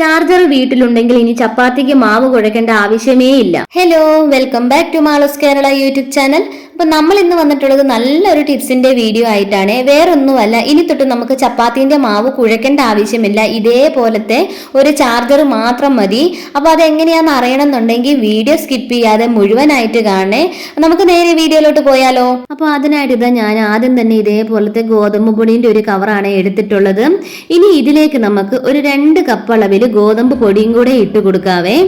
Charger വീട്ടിലുണ്ടെങ്കിൽ ഇനി ചപ്പാത്തിക്ക് മാവ് കുഴക്കേണ്ട ആവശ്യമേ ഇല്ല. Hello welcome back to Malos Kerala YouTube channel അപ്പൊ നമ്മൾ ഇന്ന് വന്നിട്ടുള്ളത് നല്ലൊരു ടിപ്സിന്റെ വീഡിയോ ആയിട്ടാണ്. വേറൊന്നുമല്ല ഇനി തൊട്ട് നമുക്ക് ചപ്പാത്തിന്റെ മാവ് കുഴക്കേണ്ട ആവശ്യമില്ല. ഇതേപോലത്തെ ഒരു ചാർജർ മാത്രം മതി. അപ്പൊ അതെങ്ങനെയാണെന്ന് അറിയണമെന്നുണ്ടെങ്കിൽ വീഡിയോ സ്കിപ്പ് ചെയ്യാതെ മുഴുവനായിട്ട് കാണേ നമുക്ക് നേരെ വീഡിയോയിലോട്ട് പോയാലോ? അപ്പൊ അതിനായിട്ട് ഇതാ ഞാൻ ആദ്യം തന്നെ ഇതേപോലത്തെ ഗോതമ്പ് പൊടിന്റെ ഒരു കവറാണ് എടുത്തിട്ടുള്ളത്. ഇനി ഇതിലേക്ക് നമുക്ക് ഒരു രണ്ട് കപ്പ് അളവിൽ ഗോതമ്പ് പൊടിയും കൂടെ ഇട്ട് കൊടുക്കാവേ.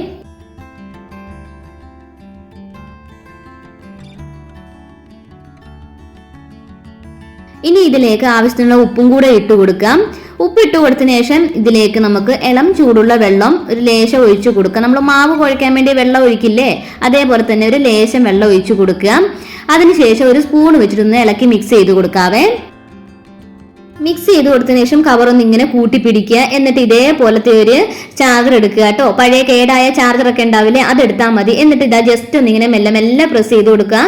ഇനി ഇതിലേക്ക് ആവശ്യത്തിനുള്ള ഉപ്പും കൂടെ ഇട്ട് കൊടുക്കാം. ഉപ്പ് ഇട്ട് കൊടുത്തതിന് ശേഷം ഇതിലേക്ക് നമുക്ക് ഇളം ചൂടുള്ള വെള്ളം ഒരു ലേശം ഒഴിച്ചു കൊടുക്കാം. നമ്മൾ മാവ് കുഴയ്ക്കാൻ വേണ്ടി വെള്ളം ഒഴിക്കില്ലേ? അതേപോലെ തന്നെ ഒരു ലേശം വെള്ളം ഒഴിച്ചു കൊടുക്കുക. അതിനുശേഷം ഒരു സ്പൂൺ വെച്ചിട്ടൊന്ന് ഇളക്കി മിക്സ് ചെയ്ത് കൊടുക്കാവേ. മിക്സ് ചെയ്ത് കൊടുത്തതിന് ശേഷം കവർ ഒന്ന് ഇങ്ങനെ കൂട്ടി പിടിക്കുക എന്നിട്ട് ഇതേപോലത്തെ ഒരു ചാർജർ എടുക്കുക കേട്ടോ. പഴയ കേടായ ചാർജർ ഒക്കെ ഉണ്ടാവില്ലേ അതെടുത്താൽ മതി. എന്നിട്ട് ഇതാ ജസ്റ്റ് ഒന്ന് ഇങ്ങനെ മെല്ലെ മെല്ലെ പ്രസ് ചെയ്ത് കൊടുക്കുക.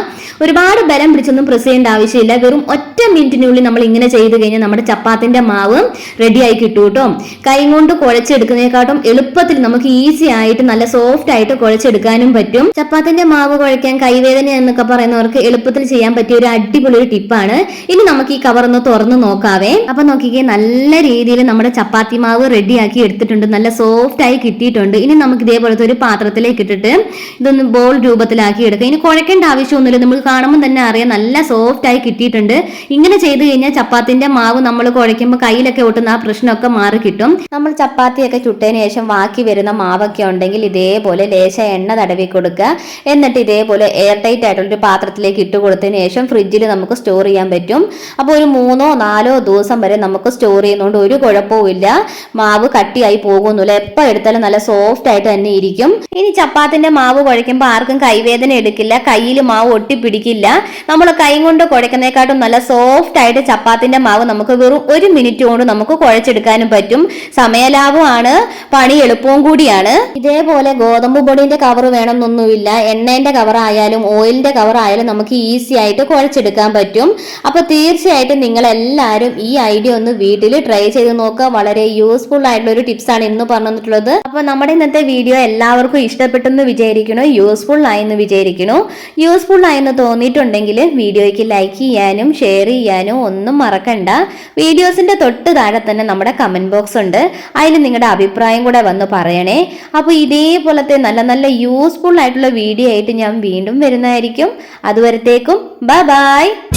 ഒരുപാട് ബലം പിടിച്ചൊന്നും പ്രസ് ചെയ്യേണ്ട ആവശ്യമില്ല. വെറും ഒറ്റ മിനിറ്റിനുള്ളിൽ നമ്മൾ ഇങ്ങനെ ചെയ്ത് കഴിഞ്ഞാൽ നമ്മുടെ ചപ്പാത്തിന്റെ മാവ് റെഡിയായി കിട്ടും കേട്ടോ. കൈ കൊണ്ട് കുഴച്ചെടുക്കുന്നതിനെക്കാട്ടും എളുപ്പത്തിൽ നമുക്ക് ഈസി ആയിട്ട് നല്ല സോഫ്റ്റ് ആയിട്ട് കുഴച്ചെടുക്കാനും പറ്റും. ചപ്പാത്തിന്റെ മാവ് കുഴയ്ക്കാൻ കൈവേദന എന്നൊക്കെ പറയുന്നവർക്ക് എളുപ്പത്തിൽ ചെയ്യാൻ പറ്റിയ ഒരു അടിപൊളി ഒരു ടിപ്പാണ് ഇനി നമുക്ക് ഈ കവർ ഒന്ന് തുറന്ന് നോക്കാവേ. അപ്പൊ നോക്കിക്കേ നല്ല രീതിയിൽ നമ്മുടെ ചപ്പാത്തി മാവ് റെഡിയാക്കി എടുത്തിട്ടുണ്ട്. നല്ല സോഫ്റ്റ് ആയി കിട്ടിയിട്ടുണ്ട്. ഇനി നമുക്ക് ഇതേപോലത്തെ ഒരു പാത്രത്തിലേക്ക് ഇട്ടിട്ട് ഇതൊന്ന് ബോൾ രൂപത്തിലാക്കി എടുക്കാം. ഇനി കുഴക്കേണ്ട ആവശ്യമൊന്നുമില്ല. നമ്മൾ കാണുമ്പോൾ തന്നെ അറിയാം നല്ല സോഫ്റ്റ് ആയി കിട്ടിയിട്ടുണ്ട്. ഇങ്ങനെ ചെയ്ത് കഴിഞ്ഞാൽ ചപ്പാത്തിന്റെ മാവ് നമ്മൾ കുഴയ്ക്കുമ്പോൾ കയ്യിലൊക്കെ ഒട്ടുന്ന ആ പ്രശ്നമൊക്കെ മാറി കിട്ടും. നമ്മൾ ചപ്പാത്തിയൊക്കെ ചുട്ടതിന് ശേഷം ബാക്കി വരുന്ന മാവൊക്കെ ഉണ്ടെങ്കിൽ ഇതേപോലെ ലേശ എണ്ണ തടവി കൊടുക്കുക. എന്നിട്ട് ഇതേപോലെ എയർ ടൈറ്റ് ആയിട്ടുള്ള ഒരു പാത്രത്തിലേക്ക് ഇട്ട് കൊടുത്തതിന് ശേഷം ഫ്രിഡ്ജിൽ നമുക്ക് സ്റ്റോർ ചെയ്യാൻ പറ്റും. അപ്പോൾ ഒരു മൂന്നോ നാലോ ദിവസം വരെ നമുക്ക് സ്റ്റോർ ചെയ്യുന്നതുകൊണ്ട് ഒരു കുഴപ്പവും ഇല്ല മാവ് കട്ടിയായി പോകുന്നില്ല. എപ്പോൾ എടുത്താലും നല്ല സോഫ്റ്റ് ആയിട്ട് തന്നെ ഇരിക്കും. ഇനി ചപ്പാത്തിന്റെ മാവ് കുഴയ്ക്കുമ്പോൾ ആർക്കും കൈവേദന എടുക്കില്ല. കയ്യിൽ മാവ് ഒട്ടിപ്പിടിക്കില്ല നമ്മൾ കൈ കൊണ്ട് കുഴക്കുന്നേക്കാട്ടും നല്ല സോഫ്റ്റ് ആയിട്ട് ചപ്പാത്തിന്റെ മാവ് നമുക്ക് വെറും ഒരു മിനിറ്റ് കൊണ്ട് നമുക്ക് കുഴച്ചെടുക്കാനും പറ്റും. സമയലാഭമാണ്. പണി എളുപ്പവും കൂടിയാണ്. ഇതേപോലെ ഗോതമ്പ് പൊടിന്റെ കവർ വേണമെന്നൊന്നുമില്ല. എണ്ണേന്റെ കവർ ആയാലും ഓയിലിന്റെ കവർ ആയാലും നമുക്ക് ഈസി ആയിട്ട് കുഴച്ചെടുക്കാൻ പറ്റും. അപ്പൊ തീർച്ചയായിട്ടും നിങ്ങൾ എല്ലാവരും ഈ ഐഡിയ ഒന്ന് വീട്ടിൽ ട്രൈ ചെയ്ത് നോക്കുക. വളരെ യൂസ്ഫുൾ ആയിട്ടുള്ള ഒരു ടിപ്സ് ആണ് ഇന്ന് പറഞ്ഞിട്ടുള്ളത്. അപ്പൊ നമ്മുടെ ഇന്നത്തെ വീഡിയോ എല്ലാവർക്കും ഇഷ്ടപ്പെട്ടെന്ന് വിചാരിക്കണോ യൂസ്ഫുൾ ആയെന്ന് വിചാരിക്കണോ യൂസ്ഫുൾ ആയെന്ന് തോന്നിയിട്ടുണ്ടെങ്കിൽ വീഡിയോയ്ക്ക് ലൈക്ക് ചെയ്യാനും ഷെയർ ചെയ്യാനും ഒന്നും മറക്കണ്ട. വീഡിയോസിന്റെ തൊട്ട് താഴെ തന്നെ നമ്മുടെ കമന്റ് ബോക്സ് ഉണ്ട്. അതിൽ നിങ്ങളുടെ അഭിപ്രായം കൂടെ വന്ന് പറയണേ. അപ്പോൾ ഇതേപോലത്തെ നല്ല നല്ല യൂസ്ഫുൾ ആയിട്ടുള്ള വീഡിയോ ആയിട്ട് ഞാൻ വീണ്ടും വരുന്നതായിരിക്കും. അതുവരത്തേക്കും ബൈ ബൈ